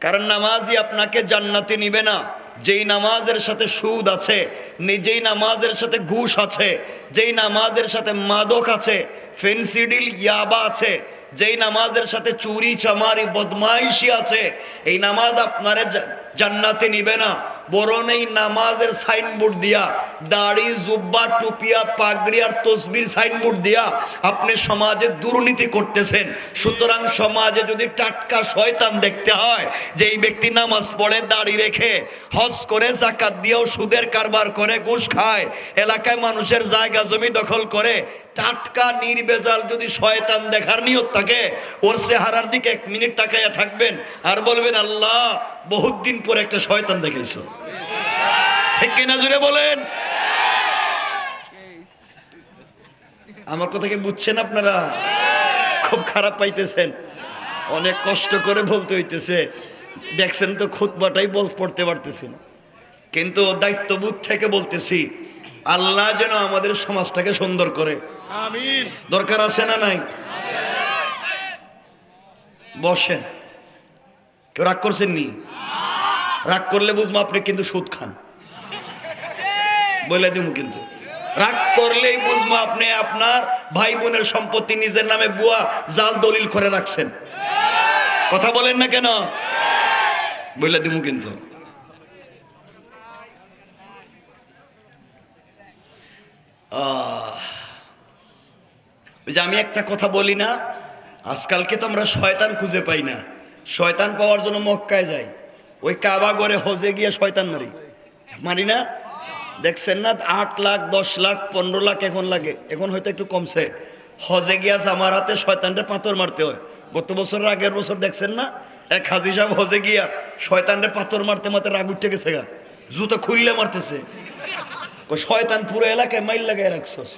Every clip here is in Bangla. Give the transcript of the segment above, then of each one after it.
কারণ নামাজই আপনাকে জান্নাতে নিবে না। যেই নামাজের সাথে সুদ আছে নিজেই নামাজের সাথে ঘুষ আছে, যেই নামাজের সাথে মাদক আছে, ফেন্সিডিল, ইয়াবা আছে যেই নামাজের সাথে চুরি, চামারি, বদমাইশি আছে, এই নামাজ আপনারে জান্নাতে নিবে না। বরং এই নামাজের সাইনবোর্ড দিয়া, দাড়ি, জুব্বা, টুপিয়া, পাগড়ি আর তসবির সাইনবোর্ড দিয়া আপনি সমাজে দুর্নীতি করতেছেন। সুতরাং সমাজে যদি টাটকা শয়তান দেখতে হয় যে এই ব্যক্তি নামাজ পড়ে, দাড়ি রেখে হজ করে, জাকাত দিয়েও সুদের কারবার করে, ঘুষ খায়, এলাকায় মানুষের জায়গা জমি দখল করে, টাটকা, নির্বেজাল যদি শয়তান দেখার নিয়ত থাকে ওর চেহারার দিকে এক মিনিট তাকাইয়া থাকবেন আর বলবেন আল্লাহ বহুত দিন পর একটা শয়তান দেখেছ ঠিক কিনা জুড়ে বলেন? আমার কথা কি বুঝছেন আপনারা? খুব খারাপ পাইতেছেন। অনেক কষ্ট করে বলতে হইতেছে। দেখছেন তো খুতবাটাই বল পড়তে পারতেছি না। কিন্তু দায়িত্ববোধ থেকে বলতেছি আল্লাহ যেন আমাদের সমাজটাকে সুন্দর করে। দরকার আছে না নাই? বসেন। কেউ রাগ করছেন নি রাগ করলে বুঝব আপনি কিন্তু সুদ খান। বলে দিব কিন্তু। রাগ করলেই বুঝব আপনি আপনার ভাই বোনের সম্পত্তি নিজের নামে বুয়া, জাল দলিল করে রাখছেন। কথা বলেন না কেন? বলে দিব কিন্তু। যে আমি একটা কথা বলি না আজকালকে তো আমরা শয়তান খুঁজে পাই না। শয়তান পাওয়ার জন্য মক্কায় যাই। ওই কাবা গড়ে হজে গিয়ে শয়তান মারি। মারি না? দেখছেন না? আট লাখ, দশ লাখ, পনেরো লাখ এখন লাগে। এখন হয়তো একটু কমছে। হজে গিয়া জামার হাতে শয়তানরে পাথর মারতে হয়। গত বছর আগের বছর দেখছেন না? এক হাজি সাহেব হজে গিয়া শয়তানরে পাথর মারতে মারতে রাগ উঠে গেছে গা। জুতো খুললে মারতেছে। শয়তান পুরো এলাকায় মাইল লাগাই রাখছস।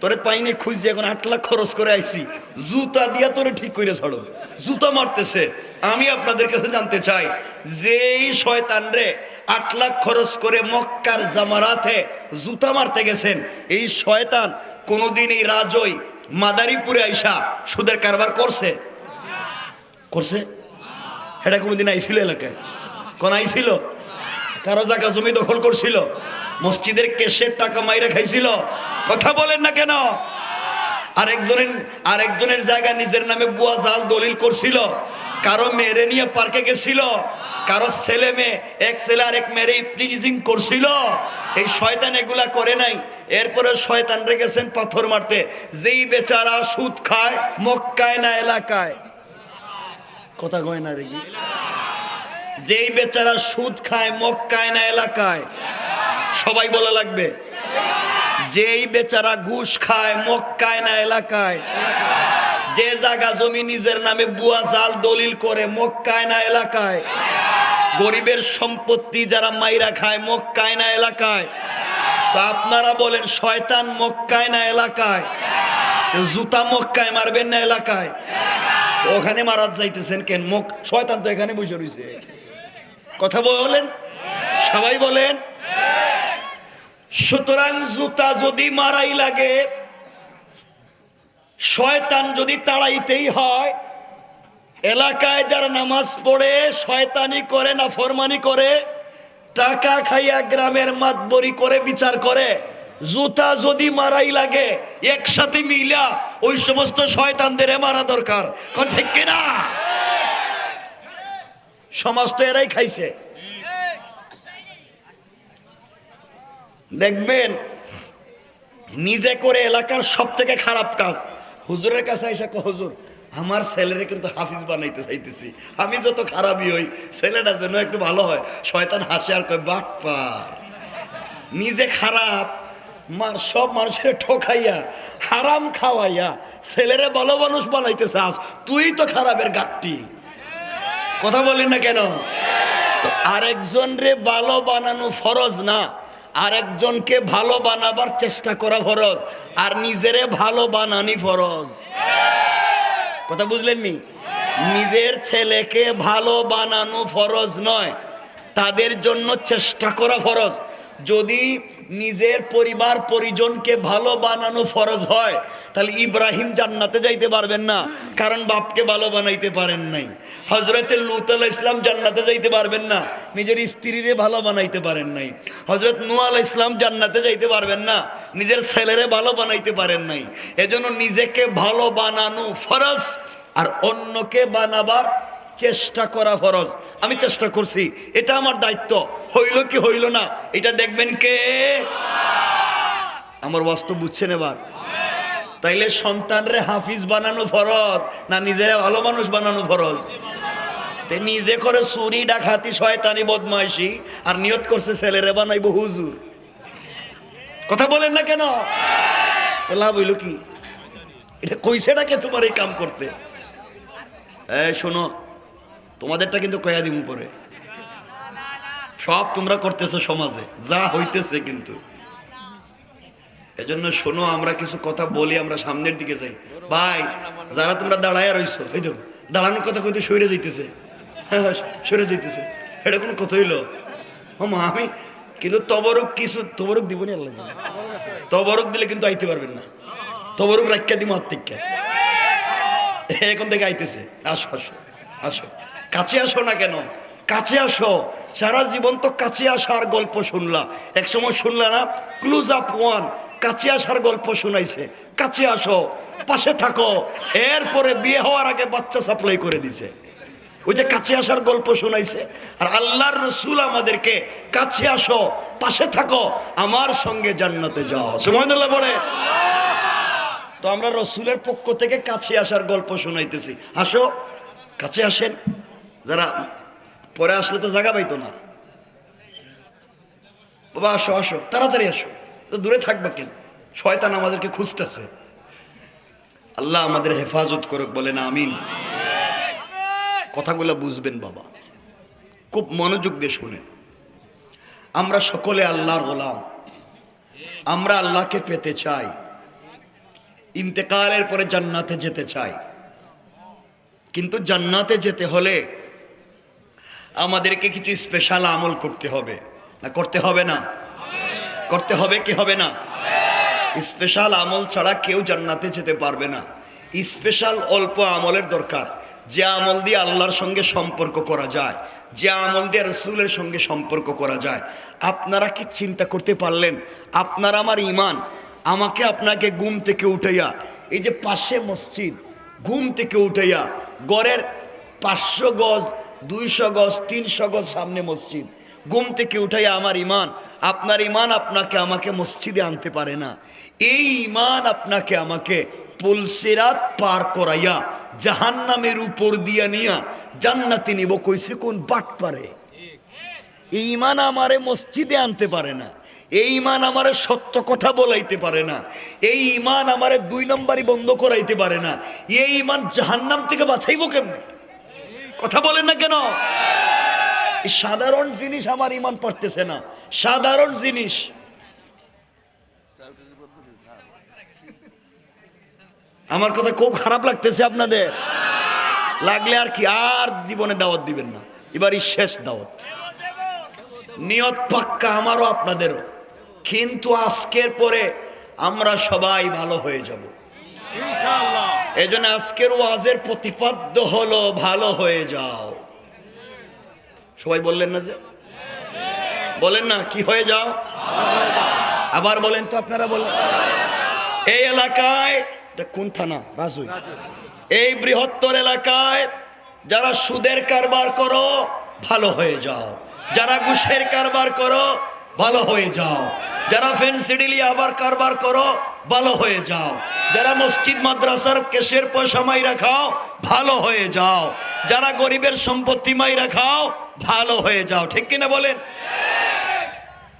তোরে পাইনি খুঁজছি এখন আট লাখ খরচ করে আইছি। জুতা দিয়া তোরে ঠিক করে ছাড়ো। জুতা মারতেছে। আমি আপনাদের কাছে জানতে চাই, যেই শয়তান রে আট লাখ খরচ করে মক্কার জামারাতে জুতা মারতে গেছেন, এই শয়তান কোনোদিন এই রাজই মাদারীপুরে আইসা সুদের কারবার করছে? করছে? এটা কোনোদিন আইছিল এলাকায়? কোন আইছিল? কারও জায়গা জমি দখল করছিল, মসজিদের কেশের টাকা মাইরা খাইছিল। কথা বলেন না কেন? আরেকজনের আরেকজনের জায়গা নিজের নামে বুয়া জাল দলিল করছিল। কারও মেরে নিয়ে পার্কে গেছিল। কারও ছেলে মেয়ে, এক ছেলে আরেক মেরে প্রিজিং করছিল। এই শয়তান এগুলা করে নাই। এরপরে শয়তান রেখেছেন পাথর মারতে। যেই বেচারা সুদ খায়, মক্কায় না এলাকায়। কথা কয় না রেগি যেই বেচারা সুদ খায়, মক্কায় না এলাকায়? সবাই বলা লাগবে। যেই বেচারা ঘুষ খায়, মক্কায় না এলাকায়? যে জায়গা জমি নিজের নামে বুয়া জাল দলিল করে, মক্কায় না এলাকায়? গরিবের সম্পত্তি যারা মাইরা খায়, মক্কায় না এলাকায়? তো আপনারা বলেন, শয়তান মক্কায় না এলাকায়? জুতা মক্কায় মারবেন না এলাকায়? ওখানে মারাত যাইতেছেন কেন? মুখ শয়তান তো এখানে বসে রয়েছে কথা বলেন? সবাই বলেন? সুতরাং জুতা যদি মারাই লাগে, শয়তান যদি তাড়াইতেই হয়, এলাকায় যারা নামাজ পড়ে, শয়তানি করে না ফরমানি করে, টাকা খাইয়া গ্রামের মাতবরি করে, বিচার করে, জুতা যদি মারাই লাগে, একসাথে মিলা, ওই সমস্ত শয়তানদের মারা দরকার। ঠিক কিনা? সমাজ তো এরাই খাইছে। দেখবেন, নিজে করে এলাকার সব থেকে খারাপ কাজ, হুজুরের কাছে এসে হুজুর, আমার ছেলেরে কিন্তু হাফিজ বানাইতে চাইতেছি। আমি যত খারাপই হই, ছেলেটা যেন একটু ভালো হয়। শয়তান হাসে আর কয়, বাট পার নিজে খারাপ সব মানুষের ঠকাইয়া, হারাম খাওয়াইয়া, ছেলেরে ভালো মানুষ বানাইতে চাস, তুই তো খারাপের গাঠটি কথা বলেন না কেন? তো আরেকজন রে ভালো বানানো ফরজ না আরেকজনকে ভালো বানাবার চেষ্টা করা ফরজ আর নিজেরে ভালো বানানি ফরজ। কথা বুঝলেন নি? নিজের ছেলেকে ভালো বানানো ফরজ নয় তাদের জন্য চেষ্টা করা ফরজ। যদি নিজের পরিবার পরিজনকে ভালো বানানো ফরজ হয় তাহলে ইব্রাহিম জান্নাতে যাইতে পারবেন না কারণ বাপকে ভালো বানাইতে পারেন নাই। হজরতে লুত আলাহ ইসলাম জান্নাতে যাইতে পারবেন না। নিজের স্ত্রীরে ভালো বানাইতে পারেন নাই। হজরত নু আলাহ ইসলাম জান্নাতে যাইতে পারবেন না। নিজের ছেলেরে ভালো বানাইতে পারেন নাই। এজন্য নিজেকে ভালো বানানো ফরজ আর অন্যকে বানাবার চেষ্টা করা ফরজ। আমি চেষ্টা করছি। এটা আমার দায়িত্ব। হইল কি হইল না, এটা দেখবেন কে? আমার বাস্তব বুঝছেন এবার? তাইলে সন্তানরে হাফিজ বানানো ফরজ না নিজের ভালো মানুষ বানানো ফরজ? তে নিজে করে চুরি ডাকাতি শয়তানি বদমাইশি আর নিয়ত করছে ছেলেরে বানাইবো হুজুর। কথা বলেন না কেন? লাভ হইল কি? এটা কইছে ডাকে তোমার এই কাম করতে? এই শোনো তোমাদেরটা কিন্তু কয়া দিমু পরে। সব তোমরা করতেছো সমাজে যা হইতেছে কিন্তু। এজন্য শোনো আমরা কিছু কথা বলি আমরা সামনের দিকে যাই। ভাই যারা তোমরা দাঁড়ায় রইছো এই দাঁড়ানোর কথা কইতে সরে যাইতেছে। হ্যাঁ হ্যাঁ, সরে যাইতেছে। এটা কোনো কথা হইল? মা, আমি কিন্তু তবরক কিছু, তবরক দিব না আল্লাহ তবরক দিলে কিন্তু আইতে পারবেন না। তবরক রাখা দিব আত্মিকা এখন থেকে আইতেছে। আসো আসো আসো। কাছে আসো না কেন? কাছে আসো। সারা জীবন তো কাছে আসার গল্প শুনলা। এক সময় শুনলা না ক্লুজ আপ ওয়ান কাছে আসার গল্প শুনাইছে। কাছে আসো, পাশে থাকো। এরপরে বিয়ে হওয়ার আগে বাচ্চা সাপ্লাই করে দিছে। ওই যে কাছে আসার গল্প শোনাইছে, আর আল্লাহর রসুল আমাদেরকে কাছে আসো, পাশে থাকো, আমার সঙ্গে জান্নাতে যাও। সুমহিদুল্লাহ বলে। তো আমরা রসুলের পক্ষ থেকে কাছে আসার গল্প শোনাইতেছি। আসো, কাছে আসেন। যারা পরে আসলে তো জায়গা পাইতো না। বাবা, আসো আসো, তাড়াতাড়ি আসো। তো দূরে থাকবা কেন? শয়তান আমাদেরকে খুঁজতেছে। আল্লাহ আমাদের হেফাজত করুক, বলেন আমিন। কথাগুলো বুঝবেন বাবা। খুব মনোযোগ দিয়ে শুনেন। আমরা সকলে আল্লাহর গোলাম। আমরা আল্লাহকে পেতে চাই। ইন্তেকালের পরে জান্নাতে যেতে চাই। কিন্তু জান্নাতে যেতে হলে আমাদেরকে কিছু স্পেশাল আমল করতে হবে। না, করতে হবে না? করতে হবে কি হবে না? স্পেশাল আমল ছাড়া কেউ জান্নাতে যেতে পারবে না। স্পেশাল অল্প আমলের দরকার। যে আমল দিয়ে আল্লাহর সঙ্গে সম্পর্ক করা যায়, যে আমল দিয়ে রসুলের সঙ্গে সম্পর্ক করা যায়, আপনারা কি চিন্তা করতে পারলেন? আপনার আমার ইমান আমাকে আপনাকে ঘুম থেকে উঠাইয়া, এই যে পাশে মসজিদ, ঘুম থেকে উঠাইয়া গড়ের পাঁচশো গজ, দুইশো গজ, তিনশো গজ সামনে মসজিদ, ঘুম থেকে উঠাইয়া আমার ইমান আপনার ইমান আপনাকে আমাকে মসজিদে আনতে পারে না। এই ইমান আপনাকে আমাকে পুলসিরাত পার করাইয়া জাহান্নামের উপর দিয়া নিয়া জান্নাতি নিব, কইছে, কোন বাট পারে? এই ইমান আমারে মসজিদে আনতে পারে না। এই ইমান আমারে সত্য কথা বলাইতে পারে না। এই ইমান আমারে দুই নম্বরই বন্ধ করাইতে পারে না। এই ইমান জাহান্নাম থেকে বাঁচাইব কেমনে? কথা বলেন না কেন? সাধারণ জিনিস আমার ইমান পড়তেছে না। সাধারণ জিনিস। আমার কথা খুব খারাপ লাগতেছে আপনাদের। লাগলে আর কি আর জীবনে দাওয়াত দিবেন না। এবারই শেষ দাওয়াত। নিয়ত পাক্কা আমারও আপনাদেরও। কিন্তু আজকের পরে আমরা সবাই ভালো হয়ে যাব। এই জন্য আজকের ওয়াজের প্রতিপাদ্য হলো ভালো হয়ে যাও। সবাই বললেন না যে? বলেন না কি হয়ে যাও? আবার বলেন তো আপনারা বলেন। এই এলাকায় এটা কোন থানা? রাজুই এই বৃহত্তর এলাকায় যারা সুদের কারবার করো, ভালো হয়ে যাও। যারা ঘুষের কারবার করো, ভালো হয়ে যাও। যারা ফেন্সিডিলি আবার কারবার করো, ভালো হয়ে যাও। যারা মসজিদ, মাদ্রাসার কেশের পয়সা মাইরা খাও, ভালো হয়ে যাও। যারা গরিবের সম্পত্তি মাইরা খাও, ভালো হয়ে যাও। ঠিক কিনা বলেন?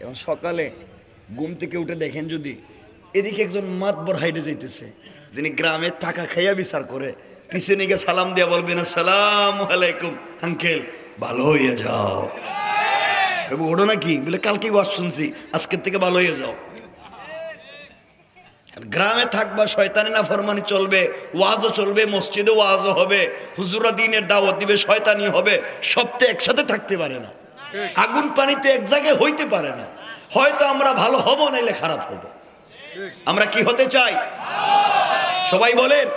এবং সকালে ঘুম থেকে উঠে দেখেন যদি, এদিকে একজন মাতবর হাইটে যাইতেছে। যিনি গ্রামের টাকা খাইয়া বিচার করে পিছনে গিয়ে সালাম দিয়া বলবেন, আসসালাম আলাইকুম, আঙ্কেল, ভালো হইয়া যাও। তবে ওড়ো নাকি? বলে, কালকে ওয়াজ শুনছি, আজকের থেকে ভালো হয়ে যাও। গ্রামে থাকবা, শয়তানি না ফরমানি চলবে, ওয়াজও চলবে, মসজিদে ওয়াজও হবে হুজুরা দিনের দাওয়াত দিবে, শয়তানি হবে, সব একসাথে থাকতে পারে না। আগুন পানি তো এক জায়গায় হইতে পারে না। হয়তো আমরা ভালো হব, নাইলে খারাপ হব। আমরা কি হতে চাই? সবাই বলেন।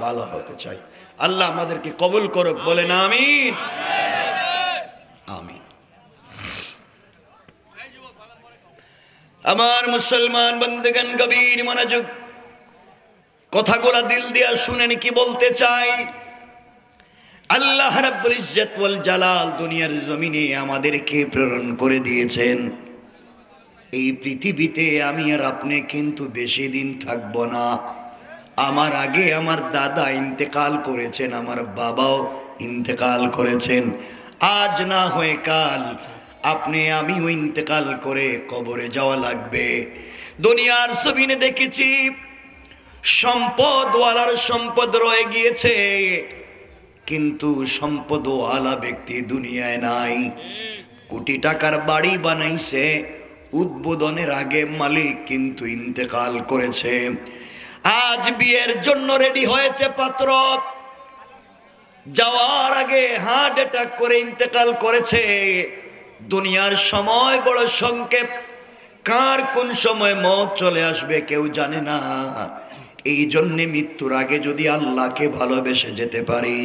ভালো হতে চাই। আল্লাহ আমাদেরকে কবুল করুক বলেন আমিন। আমিন। আমার মুসলমান বন্ধুগণ গভীর মনোযোগ কথাগুলা দিল দিয়া শুনেন কি বলতে চাই? আল্লাহ রাব্বুল ইজ্জত ওয়াল জালাল দুনিয়ার জমিনে আমাদেরকে প্রেরণ করে দিয়েছেন। এই পৃথিবীতে আমি আর আপনি কিন্তু বেশি দিন থাকব না। আমার আগে আমার দাদা ইন্তেকাল করেছেন, আমার বাবাও ইন্তেকাল করেছেন। আজ না হয়ে কাল আপনি, আমিও ইন্তেকাল করে কবরে যাওয়া লাগবে। দুনিয়ার সবিনে দেখেছি সম্পদওয়ালার সম্পদ রয়ে গিয়েছে, কিন্তু সম্পদওয়ালা ব্যক্তি দুনিয়ায় নাই। কোটি টাকার বাড়ি বানাইছে, উদ্বোধনের আগে মালিক কিন্তু ইন্তেকাল করেছে। আজ বিয়ের জন্য রেডি হয়েছে পাত্র। যাওয়ার আগে হার্ট অ্যাটাক করে ইন্তেকাল করেছে। দুনিয়ার সময় বড় সংক্ষেপ কার কোন সময় মত চলে আসবে কেউ জানে না। এই জন্যে মৃত্যুর আগে যদি আল্লাহকে ভালোবেসে যেতে পারি,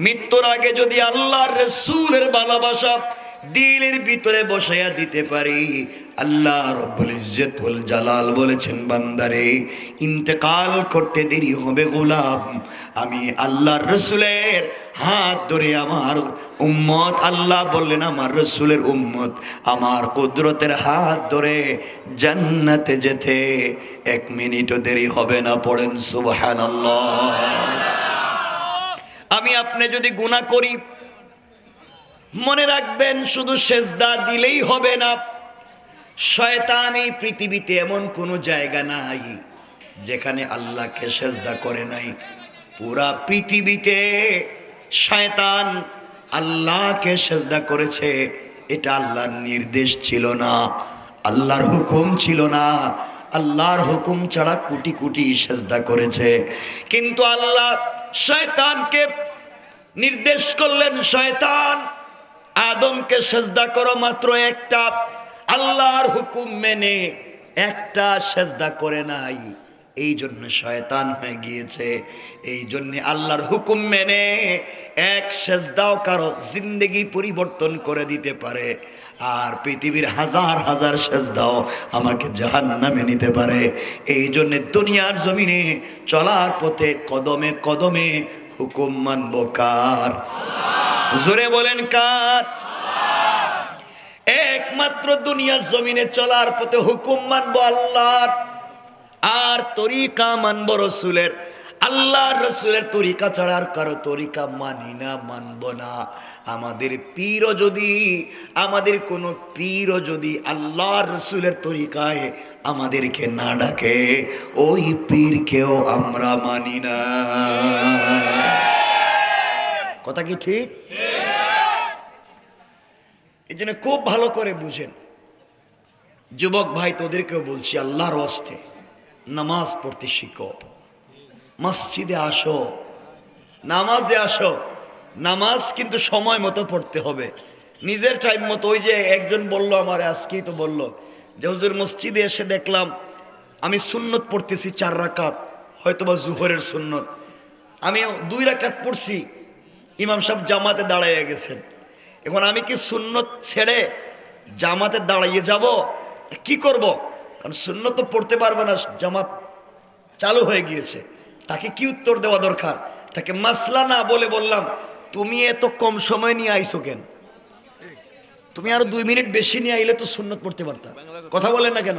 মৃত্যুর আগে যদি আল্লাহর রসুলের ভালোবাসা দিলের ভিতরে বসাইয়া দিতে পারি। আল্লাহ রব্বুল ইজ্জতুল জালাল বলেছেন, বান্দারে, ইন্তেকাল করতে দেরি হবে গোলাম। আমি আল্লাহর রসুলের হাত ধরে আমার উম্মত, আল্লাহ বললেন, আমার রসুলের উম্মত, আমার কুদরতের হাত ধরে জান্নাতে যেতে এক মিনিটও দেরি হবে না, পড়েন সুবহানাল্লাহ। আমি আপনি যদি গুনাহ করি মনে রাখবেন, শুধু সেজদা দিলেই হবে না। শয়তান এই পৃথিবীতে এমন কোনো জায়গা নাই যেখানে আল্লাহকে সেজদা করে নাই। পুরা পৃথিবীতে শয়তান আল্লাহকে সেজদা করেছে, এটা আল্লাহর নির্দেশ ছিল না। আল্লাহর হুকুম ছিল না। আল্লাহর হুকুম ছাড়া কোটি কোটি সেজদা করেছে। কিন্তু আল্লাহ শয়তানকে নির্দেশ করলেন, শয়তান আদমকে সেজদা করো মাত্র একটা, আল্লাহর হুকুম মেনে একটা সেজদা করে নাই। এই জন্য শয়তান হয়ে গিয়েছে। এই জন্য আল্লাহর হুকুম মেনে এক সেজদাও কারও জিন্দগি পরিবর্তন করে দিতে পারে। আর পৃথিবীর হাজার হাজার সেজদাও আমাকে জাহান নামে নিতে পারে। এই জন্যে দুনিয়ার জমিনে চলার পথে কদমে কদমে হুকুম মানব কার? জোরে বলেন কার? একমাত্র দুনিয়ার জমিনে চলার পথে হুকুম মানব আল্লাহ আর তরিকা মানব রসুলের। আল্লাহ রসুলের তরিকা ছাড়া আর কারও তরিকা মানি না, মানব না। আমাদের পীরও যদি, আমাদের কোনো পীরও যদি আল্লাহ রসুলের তরিকায় আমাদেরকে না ডাকে, ওই পীরকেও আমরা মানি না। কথা কি ঠিক? এই জন্য খুব ভালো করে বুঝেন। যুবক ভাই, তোদেরকেও বলছি, আল্লাহর অস্তে নামাজ পড়তে শিখো। মসজিদে আসো, নামাজে আসো। নামাজ কিন্তু সময় মতো পড়তে হবে। নিজের টাইম মতো, ওই যে একজন বলল আমার, আজকেই তো বলল যে, হুজুর, মসজিদে এসে দেখলাম, আমি সুন্নত পড়তেছি চার রাকাত, হয়তোবা জুহরের সুন্নত। আমি দুই রাকাত পড়ছি, ইমাম সাহেব জামাতে দাঁড়াইয়া গেছেন। এখন আমি কি সুন্নত ছেড়ে জামাতে দাঁড়াইয়ে যাব? কি করব? কারণ সুন্নত পড়তে পারবে না, জামাত চালু হয়ে গিয়েছে। তাকে কি উত্তর দেওয়া দরকার? তাকে মাসলা না বলে বললাম, তুমি এত কম সময় নিয়ে আইছো কেন? তুমি আরও দুই মিনিট বেশি নিয়ে আইলে তো সুন্নত পড়তে পারতা। কথা বলেন না কেন?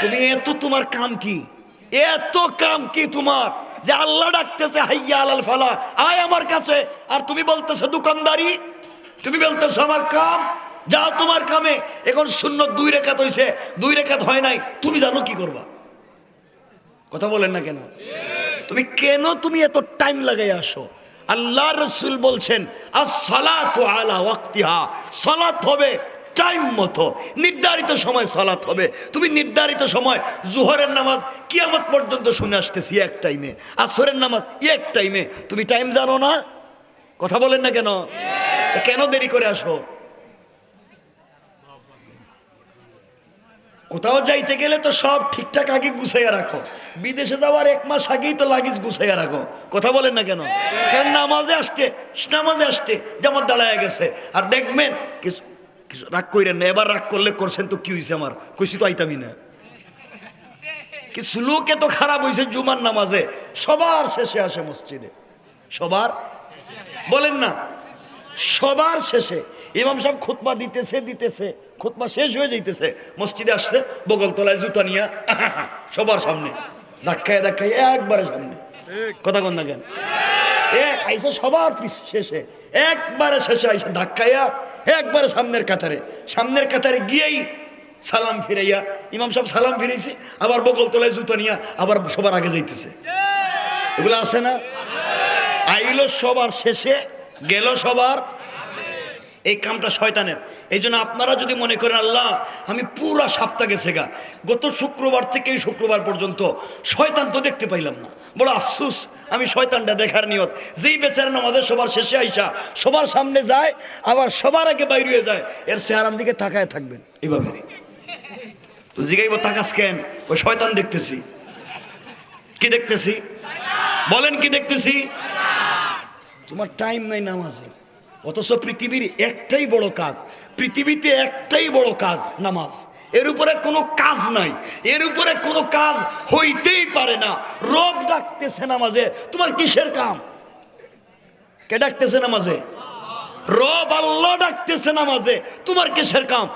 তুমি এত, তোমার কাম কি? এত কাম কি তোমার? যে আল্লাহ ডাকতেছে, হাইয়া আলাল ফালা, আয় আমার কাছে। আর তুমি বলতেছো, দোকানদারি? তুমি বলতেছো, আমার কাম যা তোমার কামে। এখন শূন্য দুই রেখাত হইছে, দুই রেখাত হয় নাই, তুমি জানো কি করবা? কথা বলেন না কেন? তুমি কেন তুমি এত টাইম লাগাই আসো? আল্লাহ রসুল বলছেন হবে টাইম মতো। নির্ধারিত সময় সালাত হবে। তুমি নির্ধারিত সময় জোহরের নামাজ কিয়ামত পর্যন্ত শুনে আসতেছি এক টাইমে আসরের নামাজ এক টাইমে তুমি টাইম জানো না? কথা বলেন না কেন? কেন দেরি করে আসো? কোথাও যাইতে গেলে তো সব ঠিকঠাক আগে গুছাইয়া রাখো। বিদেশে যাওয়ার এক মাস আগেই তো লাগেজ গুছাইয়া রাখো। কথা বলেন না কেন? কারণ নামাজে আসতে নামাজে আসতে জামাত দাঁড়ায় গেছে। আর দেখবেন, কিছু কিছু রাগ কইরেন না, এবার রাগ করলে করছেন তো কি হয়েছে আমার? কইছি তো আইতামি না। কিছু লোক এত খারাপ হয়েছে জুমার নামাজে, সবার শেষে আসে মসজিদে। সবার? বলেন না। সবার শেষে। ইমাম সাহেব খুতবা দিতেছে দিতেছে। খুতবা শেষ হয়ে যাইতেছে। মসজিদে আসছে বগল তলায় জুতা নিয়ে সবার সামনে ধাক্কায় ধাক্কায় একবারে সামনে। কথা কন না কেন? এ আইসে সবার শেষে একবারে শেষে আইসে ধাক্কাইয়া একবারে সামনের কাতারে। সামনের কাতারে গিয়েই সালাম ফিরাইয়া ইমাম সাহেব সালাম ফিরেছে আবার বগল তলায় জুতা নিয়ে আবার সবার আগে যাইতেছে। এগুলো আছে না? আইলো সবার শেষে গেল সবার এই কামটা শয়তানের। এই জন্য আপনারা যদি মনে করেন, আল্লাহ, আমি পুরা সপ্তাহ গেছে গা গত শুক্রবার থেকে এই শুক্রবার পর্যন্ত শয়তান তো দেখতে পাইলাম না। বড় আফসুস, আমি শয়তানটা দেখার নিয়ত। যেই বেচারা আমাদের সবার শেষে আইসা সবার সামনে যায়, আবার সবার আগে বাইরে যায়, এর চেহারার দিকে তাকায় থাকবেন। এইভাবে। তো জিগাইব, তাকাস কেন? ওই শয়তান দেখতেছি। কি দেখতেছি? বলেন কি দেখতেছি? তোমার টাইম নাই নামাজে অথচ পৃথিবীর একটাই বড় কাজ, পৃথিবীতে একটাই বড় কাজ নামাজ। এর উপরে কোনো কাজ নাই, এর উপরে কোনো কাজ হইতেই পারে না। রব ডাকতেছে নামাজে, তোমার কিসের কাম? কে ডাকতেছে নামাজে? রব আল্লাহ ডাকতেছে নামাজে। তোমার কিসের কাম?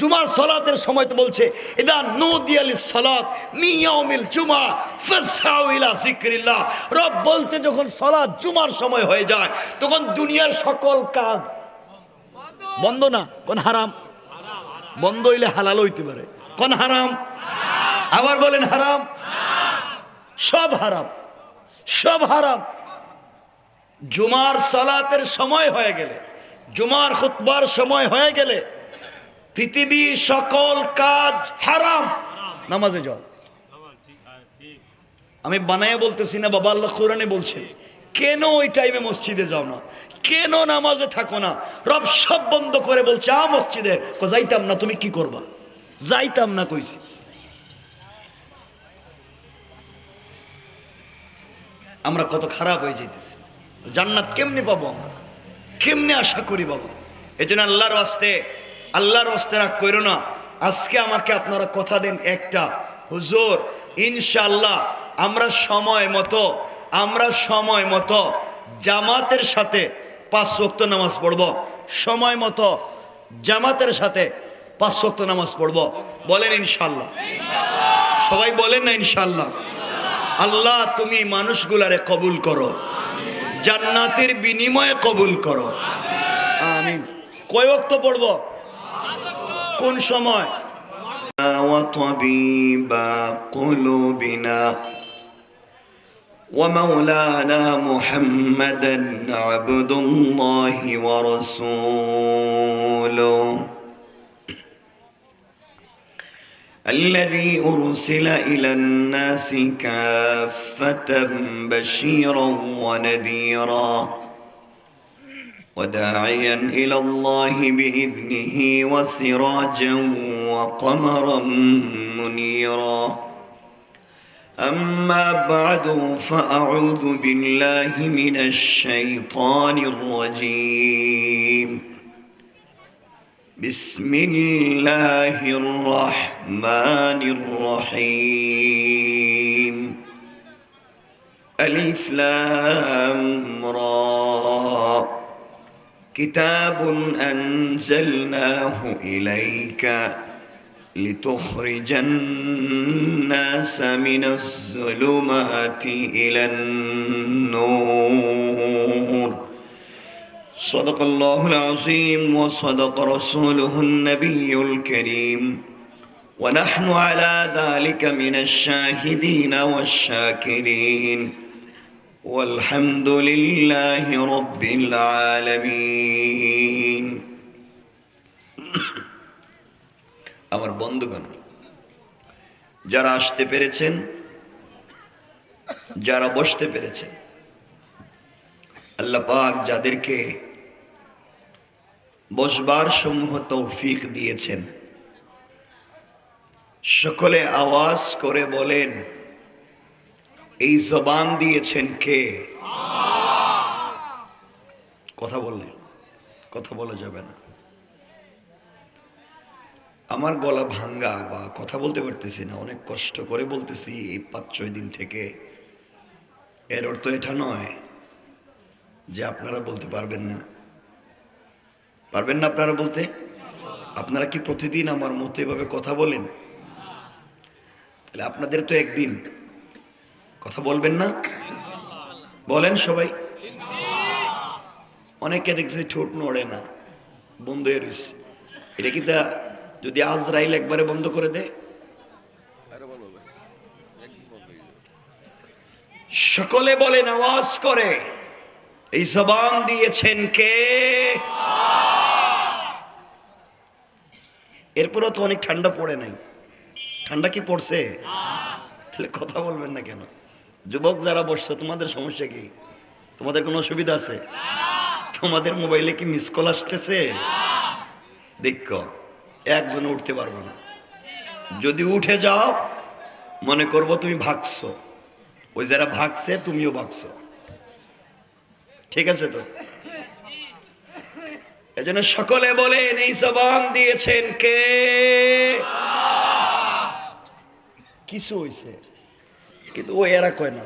জুমার সলাতের সময় তো বলছে, ইদা নদী আলী সলাত মিয়াউমিল জুমা ফাসাউ ইলা যিকরিল্লাহ। রব বলতে যখন সলাত জুমার সময় হয়ে যায়, তখন দুনিয়ার সকল কাজ বন্ধ না? কোন হারাম? বন্ধ হইলে হালাল হইতে পারে। কোন হারাম? আবার বলেন হারাম? সব হারাম। সব হারাম। জুমার সালাতের সময় হয়ে গেলে, জুমার খুতবার সময় হয়ে গেলে পৃথিবীর সকল কাজ হারাম। নামাজে যাও। আমি বানায় বলতেছি না, বাবা আল্লাহ কোরআনে বলছেন, কেন ওই টাইমে মসজিদে যাও না? কেন নামাজে থাকো না? রব সব বন্ধ করে বলছে আ মসজিদে। যাইতাম না, তুমি কি করবা? যাইতাম না কইছি। আমরা কত খারাপ হয়ে যাইতেছি। জান্নাত কেমনে পাবো আমরা? কেমনে আশা করি বাবা? এই জন্য আল্লাহর ওয়াস্তে আল্লাহর ওয়াস্তে রাগ করো না। আজকে আমাকে আপনারা কথা দেন একটা। হুজুর ইনশাল্লাহ আমরা সময় মতো, আমরা সময় মতো জামাতের সাথে পাঁচ ওয়াক্ত নামাজ পড়ব। সময় মতো জামাতের সাথে পাঁচ ওয়াক্ত নামাজ পড়ব। বলেন ইনশাল্লাহ সবাই বলেন না ইনশাল্লাহ আল্লাহ তুমি মানুষগুলারে কবুল করো। জান্নাতের বিনিময়ে কবুল করো আমিন কয় বক্ত পড়ব কোন সময় وطبيب قلوبنا ومولانا محمدا عبد الله ورسوله الذي أرسل إلى الناس كافة بشيرا ونذيرا وداعيا إلى الله بإذنه وسراجا وقمرا منيرا. أما بعد فأعوذ بالله من الشيطان الرجيم. بسم الله الرحمن الرحيم. ألف لام را. كتاب أنزلناه إليك لتخرج الناس من الظلمات إلى النور. صدق الله العظيم وصدق رسوله النبي الكريم ونحن على ذلك من الشاهدين والشاكرين والحمد لله رب العالمين আমার বন্ধুগণ যারা আসতে পেরেছেন যারা বসতে পেরেছেন আল্লাহ পাক যাদেরকে বসবার সমূহ তৌফিক দিয়েছেন। সকলে আওয়াজ করে বলেন, এই জবান দিয়েছেন কে? কথা বললেন কথা বলা যাবে না। আমার গলা ভাঙ্গা বা কথা বলতে পারতেছি না, অনেক কষ্ট করে বলতেছি এই পাঁচ, ছয় দিন থেকে। এর অর্থ এটা নয় যে আপনারা বলতে পারবেন না। পারবেন না আপনারা বলতে? আপনারা কি প্রতিদিন আমার মতো এভাবে কথা বলেন? তাহলে আপনাদের তো একদিন। কথা বলবেন না? বলেন সবাই। অনেকে দেখছে ঠোঁট নড়ে না, বন্ধ হয়ে রয়েছে। এটা কি তা যদি আজরাইল একবারে বন্ধ করে দেয়? সকলে বলেন আওয়াজ করে। এই জবান দিয়েছেন কে? এরপরও তো অনেক ঠান্ডা পড়ে নাই। ঠান্ডা কি পড়ছে? তাহলে কথা বলবেন না কেন? যুবক যারা বসছে, তোমাদের সমস্যা কি? তোমাদের কোনো অসুবিধা আছে? তোমাদের মোবাইলে কি মিস কল আসতেছে? দেখ, একজন উঠতে পারব না। যদি উঠে যাও, মনে করব তুমি ভাগছো। ওই যারা ভাগছে, তুমিও ভাগছো। ঠিক আছে তো? এজন্য সকলে বলেন, এই জবান দিয়েছেন কে? কিছু হইছে, কিন্তু ও এরা কয় না।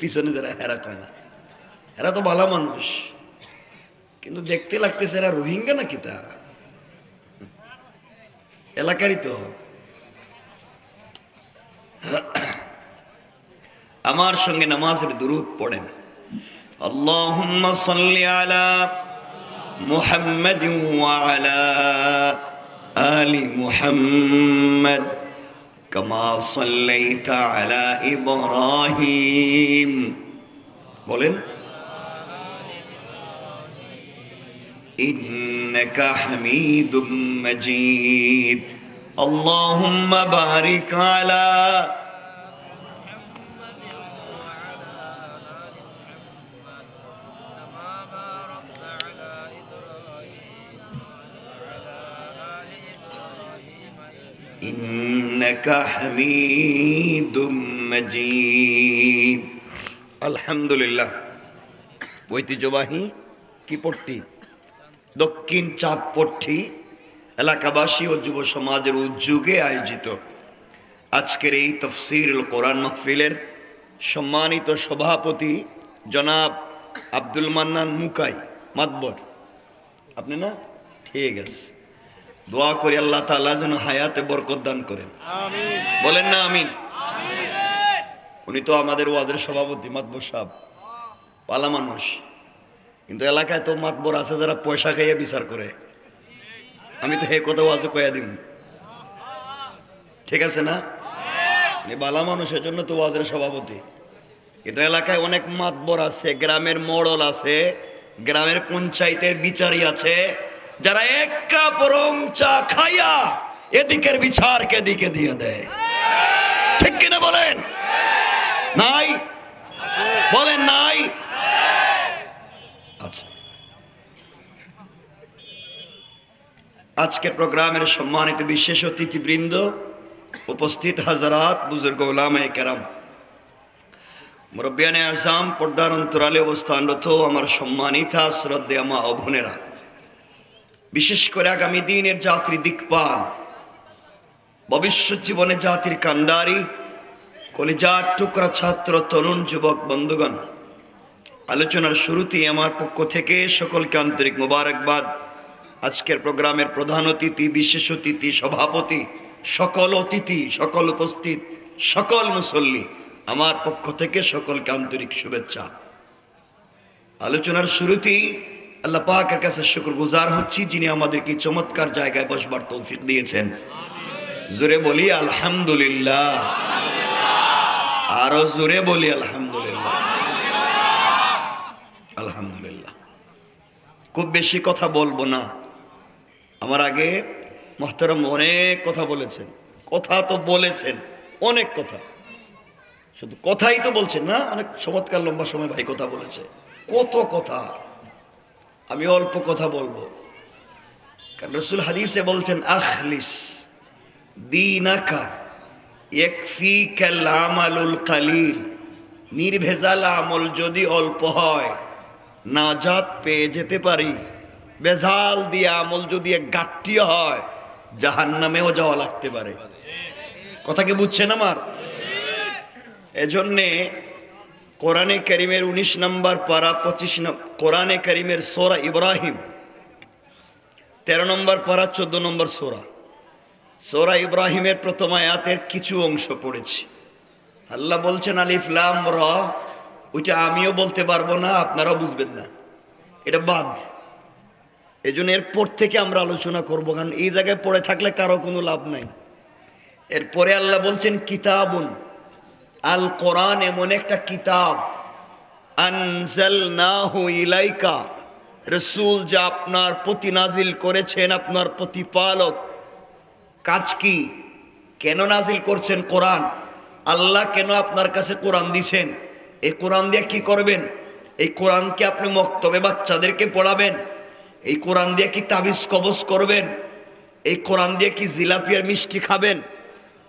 পিছনে যারা এরা কয় না। এরা তো ভালো মানুষ, কিন্তু দেখতে লাগতেছে এরা রোহিঙ্গা নাকি তা? এলাকারই তো। আমার সঙ্গে নামাজের দুরুদ পড়েন। اللهم صل على محمد وعلى آل محمد كما صليت على إبراهيم বলেন إنك حميد مجيد اللهم بارك على إنك حميد مجيد الحمد لله ঐতিহ্যবাহী কি পট্টি দক্ষিণ চাঁদপট্টি এলাকাবাসী ও যুব সমাজের উদ্যোগে আয়োজিত আজকের এই তফসির কোরআন মাহফিলের সম্মানিত সভাপতি জনাব আব্দুল মান্নান মুকাই মাতবর আপনি না ঠিক আছে দোয়া করি আল্লাহ তাআলা যেন হায়াতে বরকত দান করেন। বলেন না, আমিন। উনি তো আমাদের ওয়াজের সভাপতি, মাতবর সাহেব। পালা মানুষ। কিন্তু এলাকায় তো মাতবর আছে, যারা পয়সা খাইয়ে বিচার করে। আমি তো হে কথা ওয়াজে কয়া দিন ঠিক আছে না? বালা মানুষের জন্য তো ওয়াজের সভাপতি। কিন্তু এলাকায় অনেক মাতবর আছে, গ্রামের মোড়ল আছে, গ্রামের পঞ্চায়েতের বিচারই আছে। যারা এক কাপ রং চা খাইয়া এদিকের বিচারকে দিকে দিয়ে দেয়। ঠিক কিনা বলেন? নাই? বলেন নাই? আচ্ছা। আজকের প্রোগ্রামের সম্মানিত বিশেষ অতিথিবৃন্দ, উপস্থিত হাজারাত বুজুর্গ ওলামায়ে কেরাম। মুরব্বিয়ানে আসাম পর্দার অন্তরালে অবস্থানরত আমার সম্মানিতা, শ্রদ্ধেয় মা ও বোনেরা। বিশেষ করে আগামী দিনের যাত্রী দিকপাল। ভবিষ্যৎ জীবনে জাতির কান্ডারি কলিজার টুকরা ছাত্র, তরুণ যুবক, বন্ধুগণ, আলোচনার শুরুতেই আমার পক্ষ থেকে সকলকে আন্তরিক মোবারকবাদ। আজকের প্রোগ্রামের প্রধান অতিথি, বিশেষ অতিথি, সভাপতি, সকল অতিথি, সকল উপস্থিত, সকল মুসল্লি, আমার পক্ষ থেকে সকলকে আন্তরিক শুভেচ্ছা। আলোচনার শুরুতেই আল্লাহ পাকের কাছে শুক্র গুজার হচ্ছি, যিনি আমাদেরকে চমৎকার জায়গায় বসবার তৌফিক দিয়েছেন। জোরে বলি, আলহামদুলিল্লাহ। আরও জোরে বলি, আলহামদুলিল্লাহ। আলহামদুলিল্লাহ। খুব বেশি কথা বলব না। আমার আগে মহতারম অনেক কথা বলেছেন। কথা তো বলেছেন, অনেক কথা। শুধু কথাই তো বলছেন না, অনেক চমৎকার লম্বা সময় ভাই কথা বলেছে। কত কথা। আমি অল্প কথা বলব। কারণ রসুল হাদিসে বলছেন, আখলিস দিনাকা একফিকাল আমালুল কালিল। নির্ভেজাল আমল যদি অল্প হয়, নাজাত পেয়ে যেতে পারি। বেজাল দিয়ে আমল যদি এক গাঠটিও হয় জাহান নামেও যাওয়া লাগতে পারে। কথা কি বুঝছেন আমার? এজন্যে কোরআনে করিমের উনিশ নম্বর পারা, পঁচিশ কোরআনে করিমের সোরা ইব্রাহিম। তেরো নম্বর পারা, চোদ্দ নম্বর সোরা। সোরা ইব্রাহিমের প্রথম আয়াতের কিছু অংশ পড়েছি। আল্লাহ বলছেন, আলিফ লাম র, ওইটা আমিও বলতে পারব না, আপনারাও বুঝবেন না। এটা বাদ। এই জন্য এরপর থেকে আমরা আলোচনা করব, কারণ এই জায়গায় পড়ে থাকলে কারও কোনো লাভ নাই। এরপরে আল্লাহ বলছেন, কিতাবুন। আল কোরআন এমন একটা কিতাব ইলাইকা, রসুল যা আপনার প্রতি নাজিল করেছেন, আপনার প্রতিপালক। কাজ কি? কেন নাজিল করছেন কোরআন? আল্লাহ কেন আপনার কাছে কোরআন দিছেন? এই কোরআন দিয়ে কি করবেন? এই কোরআনকে আপনি মক্তবে বাচ্চাদেরকে পড়াবেন? এই কোরআন দিয়ে কি তাবিজ কবজ করবেন? এই কোরআন দিয়ে কি জিলাপিয়ার মিষ্টি খাবেন?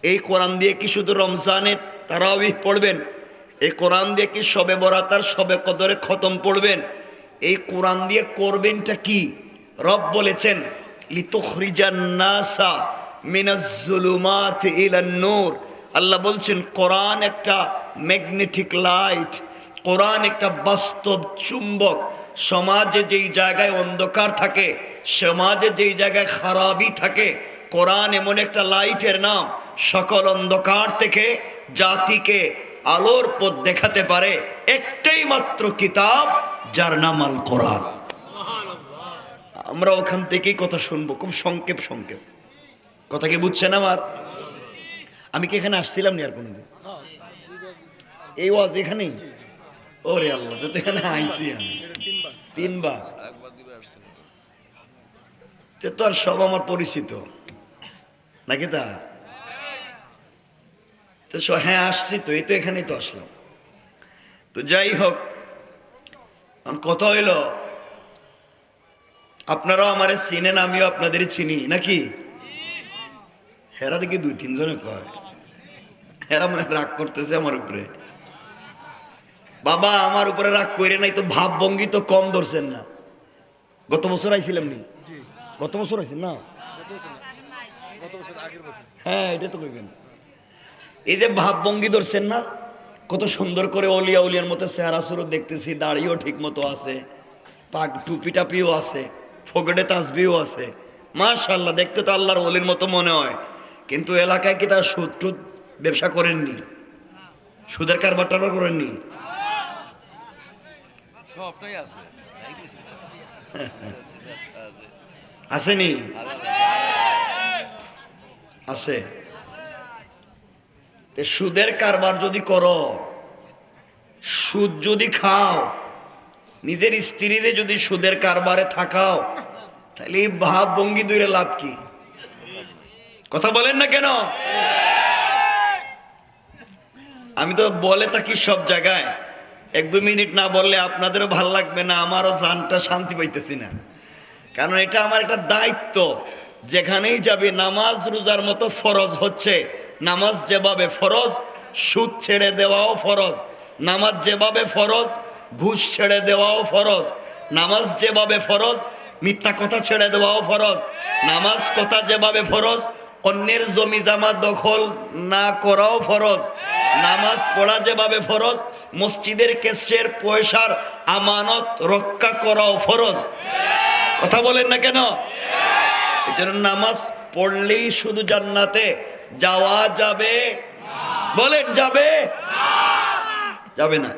এই কোরআন দিয়ে কি শুধু রমজানে তারাবিহ পড়বেন। এই কোরআন দিয়ে কি সবে বরাতার সবে কদরে খতম পড়বেন? এই কোরআন দিয়ে করবেনটা কি? রব বলেছেন, লিতুখরিজান নাসা মিনাজ-জুলুমাত ইলান নূর। আল্লাহ বলছেন, কোরআন একটা ম্যাগনেটিক লাইট, কোরআন একটা বাস্তব চুম্বক। সমাজে যেই জায়গায় অন্ধকার থাকে, সমাজে যেই জায়গায় খারাপই থাকে, কোরআন এমন একটা লাইটের নাম। সকল অন্ধকার থেকে জাতিকে আলোর পথ দেখাতে পারে একটাই মাত্র কিতাব, যার নাম আল কোরআন আমরা ওখান থেকেই কথা শুনব, খুব সংক্ষেপ সংক্ষেপ। কথা কি বুঝছেন আমার? আমি কি এখানে আসছিলাম নি আর কোনোদিন? এই ওয়াজ এখানেই? ওরে আল্লাহ, তো এখানে আইসি আমি। তিনবার। তে আর সব আমার পরিচিত। নাকি তা? তো স- হ্যাঁ আসছি তো এই তো এখানেই তো আসলাম। তো যাই হোক কথা হইল আপনারাও আমারে চিনেন আমিও আপনাদেরই চিনি নাকি? হেরা দেখি দুই তিনজনে কয় হেরা মানে রাগ করতেছে আমার উপরে। বাবা আমার উপরে রাগ করে নাই তো ভাব ভঙ্গি তো কম ধরছেন না। গত বছর আইছিলাম নি? গত বছর আইছেন না? হ্যাঁ এটা তো কইবেন। এই যে ভাবভঙ্গি ধরছেন না? কত সুন্দর করে অলিয়া উলিয়ার মতো চেহারা সুরত দেখতেছি দাড়িও ঠিক মতো আছে পাক টুপি টাপিও আছে ফোগড়ে তাসবিও আছে। মাশাল্লাহ দেখতে তো আল্লাহর অলির মতো মনে হয়। কিন্তু এলাকায় কি তার সুদ টুদ ব্যবসা করেননি? সুদের কারবার টারবার করেননি? সবটাই আছে। আসেনি? আছে। সুদের কারবার যদি করো, সুদ যদি খাও, নিজের স্ত্রীরে যদি সুদের কারবারে থাকাও, তাহলে এই ভাব ভঙ্গি দূরে লাভ কি? কথা বলেন না কেন? আমি তো বলে থাকি সব জায়গায়, এক দু মিনিট না বললে আপনাদেরও ভালো লাগবে না, আমারও জানটা শান্তি পাইতেছি না। কারণ এটা আমার একটা দায়িত্ব, যেখানেই যাবে নামাজ রোজার মতো ফরজ হচ্ছে নামাজ যেভাবে ফরজ, সুদ ছেড়ে দেওয়াও ফরজ। নামাজ যেভাবে ফরজ, ঘুষ ছেড়ে দেওয়াও ফরজ। নামাজ যেভাবে ফরজ, মিথ্যা কথা ছেড়ে দেওয়াও ফরজ। নামাজ কথা যেভাবে ফরজ, অন্যের জমি জামা দখল না করাও ফরজ। নামাজ পড়া যেভাবে ফরজ, মসজিদের কেসের পয়সার আমানত রক্ষা করাও ফরজ। কথা বলেন না কেন? নামাজ পড়লেই শুধু জান্নাতে যাওয়া যাবে? বলেন যাবে? যাবে না।